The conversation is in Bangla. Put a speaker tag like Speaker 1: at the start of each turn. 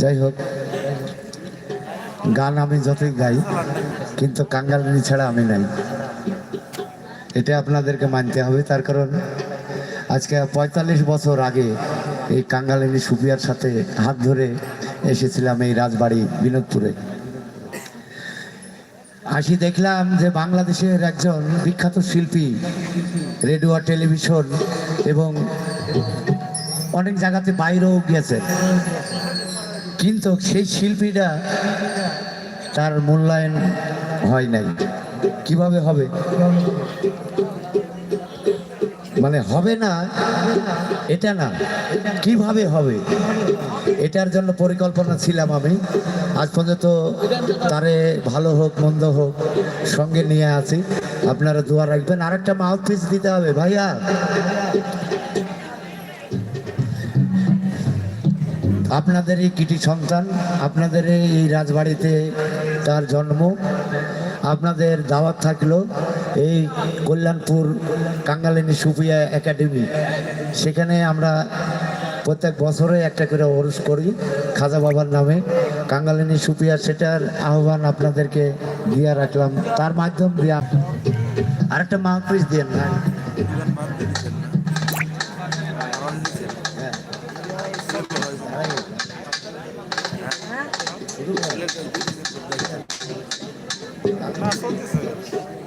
Speaker 1: যাই হোক, গান আমি যতই গাই, কিন্তু কাঙ্গালিনী ছাড়া আমি নাই। এটা আপনাদেরকে মানতে হবে, তার কারণ আজকে পঁয়তাল্লিশ বছর আগে এই কাঙ্গালিনী সুপিয়ার সাথে হাত ধরে এসেছিলাম এই রাজবাড়ি বিনোদপুরে। আসি দেখলাম যে বাংলাদেশের একজন বিখ্যাত শিল্পী রেডিও টেলিভিশন এবং অনেক জায়গাতে বাইরেও গেছেন কিন্তু সেই শিল্পীটা তার মূল্যায়ন হয় নাই। কীভাবে হবে? মানে হবে না, এটা না। কীভাবে হবে? এটার জন্য পরিকল্পনা ছিলাম আমি। আজ পর্যন্ত তারে ভালো হোক, মন্দ হোক, সঙ্গে নিয়ে আছি। আপনারা দোয়া রাখবেন। আরেকটা মাউথ পিস দিতে হবে। ভাইয়া আপনাদের এই কৃতি সন্তান, আপনাদের এই রাজবাড়িতে তার জন্ম, আপনাদের দাওয়াত থাকল এই কল্যাণপুর কাঙ্গালিনী সুপিয়া একাডেমি। সেখানে আমরা প্রত্যেক বছরে একটা করে ওরস করি, খাজা বাবার নামে। কাঙ্গালিনী সুপিয়া সেটার আহ্বান আপনাদেরকে দিয়ে রাখলাম। তার মাধ্যম দিয়ে আরেকটা মাহফিস দিয়ে না
Speaker 2: না চলতেছে